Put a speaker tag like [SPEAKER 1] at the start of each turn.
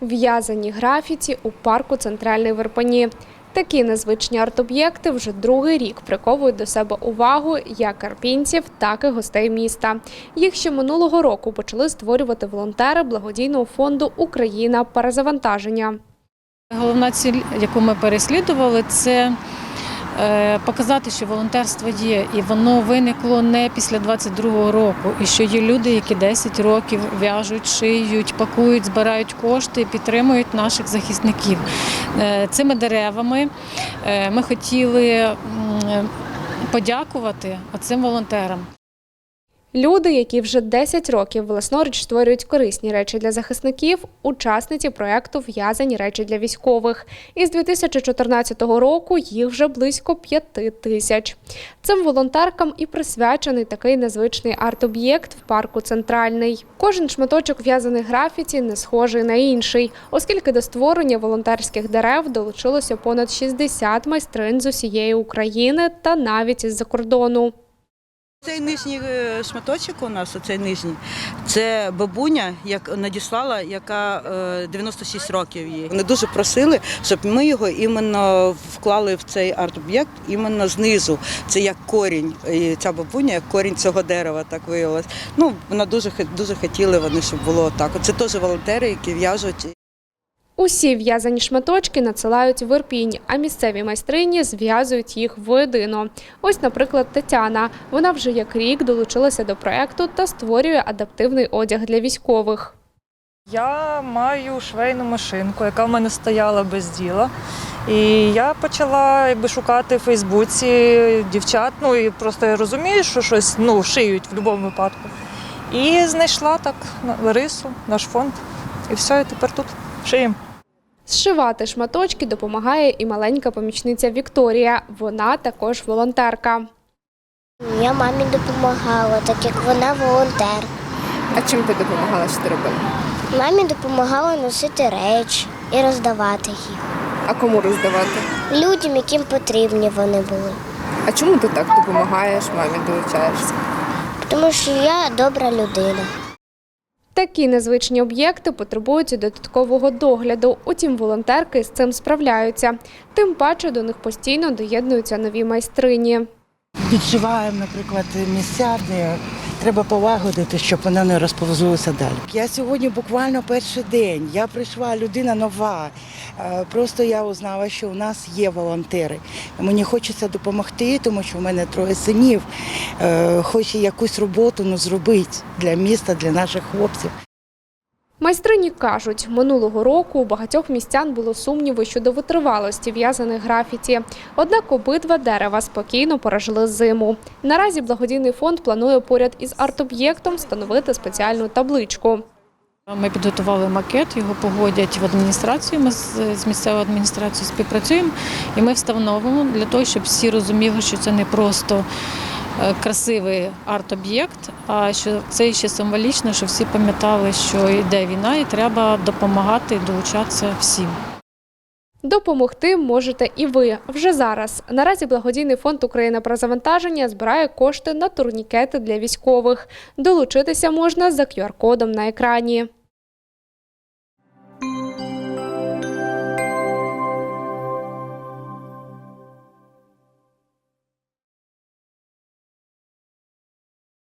[SPEAKER 1] В'язані графіті у парку Центральний Верпані. Такі незвичні арт-об'єкти вже другий рік приковують до себе увагу як карпінців, так і гостей міста. Їх ще минулого року почали створювати волонтери благодійного фонду Україна перезавантаження.
[SPEAKER 2] Головна ціль, яку ми переслідували, це показати, що волонтерство є, і воно виникло не після 22-го року, і що є люди, які 10 років в'яжуть, шиють, пакують, збирають кошти підтримують наших захисників. Е, Цими деревами е, ми хотіли подякувати цим волонтерам.
[SPEAKER 1] Люди, які вже 10 років власноруч створюють корисні речі для захисників, учасниці проєкту В'язані речі для військових. Із 2014 року їх вже близько 5 тисяч. Цим волонтеркам і присвячений такий незвичний арт-об'єкт в парку Центральний. Кожен шматочок в'язаних графіті не схожий на інший, оскільки до створення волонтерських дерев долучилося понад 60 майстринь з усієї України та навіть із-за кордону.
[SPEAKER 3] Цей нижній е, шматочок у нас, оцей нижній, це бабуня, як надіслала, яка е, 96 років їй. Вони дуже просили, щоб ми його іменно вклали в цей арт-об'єкт іменно знизу. Це як корінь. І ця бабуня, як корінь цього дерева, так виявилось. Ну, вона дуже дуже хотіли вони, щоб було так. Це теж волонтери, які в'яжуть.
[SPEAKER 1] Усі в'язані шматочки надсилають в Ірпінь, а місцеві майстрині зв'язують їх воєдино. Ось, наприклад, Тетяна. Вона вже як рік долучилася до проекту та створює адаптивний одяг для військових.
[SPEAKER 4] Я маю швейну машинку, яка в мене стояла без діла. І я почала якби, шукати в Фейсбуці дівчат. Ну і просто я розумію, що щось ну, шиють в будь-якому випадку. І знайшла так рису, наш фонд. І все, і тепер тут шиємо.
[SPEAKER 1] Зшивати шматочки допомагає і маленька помічниця Вікторія. Вона також волонтерка.
[SPEAKER 5] Я мамі допомагала, так як вона волонтер.
[SPEAKER 6] А чим ти допомагала, що ти робила?
[SPEAKER 5] Мамі допомагала носити речі і роздавати їх
[SPEAKER 6] А кому роздавати?
[SPEAKER 5] людям, яким потрібні вони були.
[SPEAKER 6] А чому ти так допомагаєш, мамі долучаєшся?
[SPEAKER 5] Тому що я добра людина.
[SPEAKER 1] Такі незвичні об'єкти потребують додаткового догляду. Утім, волонтерки з цим справляються. Тим паче до них постійно доєднуються нові майстрині.
[SPEAKER 7] Підшиваємо, наприклад, місця, де треба полагодити, щоб вона не розповзлася далі. Я сьогодні буквально перший день. Я прийшла людина нова. Е, Просто я узнала, що у нас є волонтери. Мені хочеться допомогти, тому що в мене троє синів. хоче Хочу якусь роботу ну, зробити для міста, для наших хлопців.
[SPEAKER 1] Майстрині кажуть, минулого року у багатьох містян було сумніви щодо витривалості в'язаних графіті. Однак обидва дерева спокійно пережили зиму. Наразі благодійний фонд планує поряд із арт-об'єктом встановити спеціальну табличку.
[SPEAKER 2] Ми підготували макет, його погодять в адміністрацію. Ми з місцевою адміністрацією співпрацюємо, і ми встановимо для того, щоб всі розуміли, що це не просто красивий арт-об'єкт, а що це ще символічно, що всі пам'ятали, що йде війна, і треба допомагати і долучатися всім.
[SPEAKER 1] Допомогти можете і ви вже зараз. Наразі благодійний фонд Україна про завантаження збирає кошти на турнікети для військових. Долучитися можна за QR-кодом на екрані.